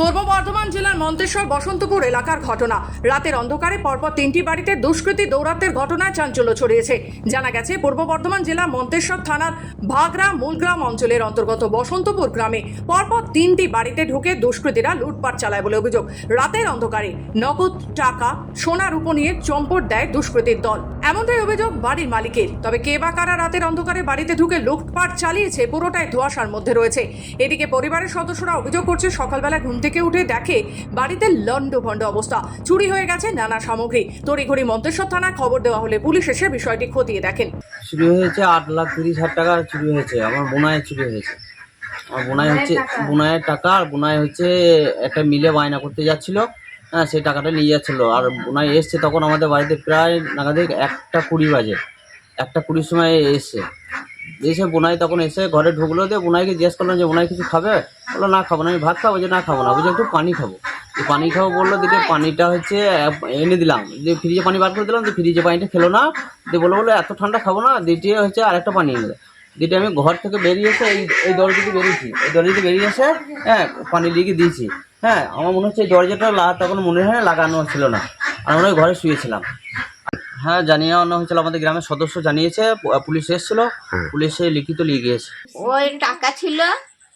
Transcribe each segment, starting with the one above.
পূর্ব বর্ধমান জেলার মন্তেশ্বর বসন্তপুর এলাকার ঘটনা। রাতের অন্ধকারে পরপর তিনটি বাড়িতে দুষ্কৃতী দৌরাত্মের ঘটনায় চাঞ্চল্য ছড়িয়েছে। জানা গেছে, পূর্ব বর্ধমান জেলার মন্তেশ্বর থানার ভাগরা মূলগ্রাম অঞ্চলের অন্তর্গত বসন্তপুর গ্রামে পরপর তিনটি বাড়িতে ঢুকে দুষ্কৃতীরা লুটপাট চালায় বলে অভিযোগ। রাতের অন্ধকারে নগদ টাকা সোনা রূপো নিয়ে চম্পট দেয় দুষ্কৃতীর দল। এমনটাই অভিযোগ বাড়ির মালিকের। তবে কে বা কারা রাতের অন্ধকারে বাড়িতে ঢুকে লুটপাট চালিয়েছে পুরোটাই ধোঁয়াশার মধ্যে রয়েছে। এদিকে পরিবারের সদস্যরা অভিযোগ করছে সকালবেলা ঘুম থেকে উঠে দেখে বাড়িতে লন্ডভন্ড অবস্থা। চুরি হয়ে গেছে নানা সামগ্রী। তড়িঘড়ি মন্তেশ্বর থানায় খবর দেওয়া হলে পুলিশ এসে বিষয়টি খতিয়ে দেখেন। চুরি হয়েছে আট লাখ তিরিশ হাজার টাকা চুরি হয়েছে। আমার বোনায় চুরি হয়েছে। আমার বোনাই হচ্ছে বোনায়ের টাকা। আর বোনাই হচ্ছে একটা মিলে বায়না করতে যাচ্ছিল। হ্যাঁ সেই টাকাটা নিয়ে যাচ্ছিল। আর বোনাই এসছে তখন আমাদের বাড়িতে প্রায় নাগাদিক একটা কুড়ি বাজে। একটা কুড়ির সময় এসছে এসে বোনাই তখন এসে ঘরে ঢুকলো দিয়ে বোনাইকে জিজ্ঞেস করলাম যে, বোনাই কিছু খাবে? বলল, না খাব না, আমি ভাত খাব। যে না খাব না। বলছে, একটু পানি খাব। পানি খাব বলল দিকে পানিটা হচ্ছে এনে দিলাম। দিয়ে ফ্রিজে পানি বার করে দিলাম, দিয়ে ফ্রিজে পানিটা খেলো না। দিয়ে বলল বলে এত ঠান্ডা খাব না দ্বিতীয় হচ্ছে আরেকটা পানি এনে দ্বিতীয় আমি ঘর থেকে বেরিয়ে এসে এই এই দরজাতে বেরিয়েছি। এই দরজাতে বেরিয়ে এসে হ্যাঁ পানি লিখে দিয়েছি। হ্যাঁ আমার মনে হচ্ছে এই দরজাটা লা- তখন মনে হয় লাগানো ছিল না। আর আমরা ওই ঘরে শুয়েছিলাম। হ্যাঁ জানিয়ে আনা হয়েছিল আমাদের গ্রামের সদস্য জানিয়েছে পুলিশ এসেছিল পুলিশে লিখিত নিয়ে গিয়েছে। ওই টাকা ছিল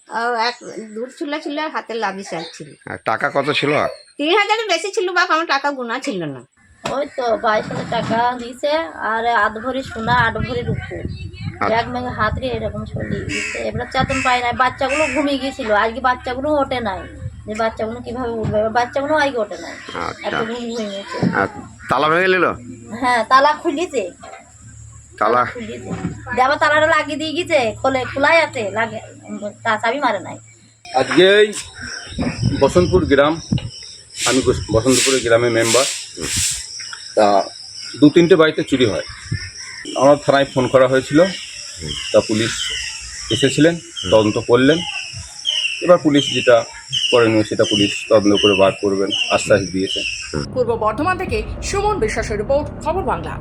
আর এক দূর ছিল ছিল আর হাতে লাভি শাক ছিল। টাকা কত ছিল? তিন হাজারের বেশি ছিল বাপ আমার টাকা গুণা ছিল না। ওই তো বাইশ হাজার টাকা দিছে আর আধ ভরি সোনা আট ভরি রূপো। এক মেঘে হাত রে এরকম ছড়িয়ে এবার চাতন পায় নাই বাচ্চাগুলো ঘুমিয়ে গিয়েছিল। আজকে বাচ্চাগুলো ওঠে নাই। যে বাচ্চাগুলো কীভাবে উঠবে? এবার বাচ্চাগুলো আজকে ওঠে নাই আচ্ছা। এত ঘুম তালা ভেঙে নিল হ্যাঁ তালা খুলিছে। তালা? খুলিছে। আবার তালাটা লাগিয়ে দিয়ে গেছে। খোলে খোলাই আছে। লাগে তা চাবি মারে নাই। আজকে এই বসন্তপুর গ্রাম আমি বস- বসন্তপুরের গ্রামের মেম্বার। তা দু তিনটে বাড়িতে চুরি হয়। আমার থানায় ফোন করা হয়েছিল। তা পুলিশ এসেছিলেন তদন্ত করলেন। এবার পুলিশ যেটা করণীয় সেটা পুলিশ তদন্ত করে বার করবেন, আশ্বাস দিয়েছে। পূর্ব বর্ধমান থেকে সুমন বিশ্বাসের রিপোর্ট, খবর বাংলা।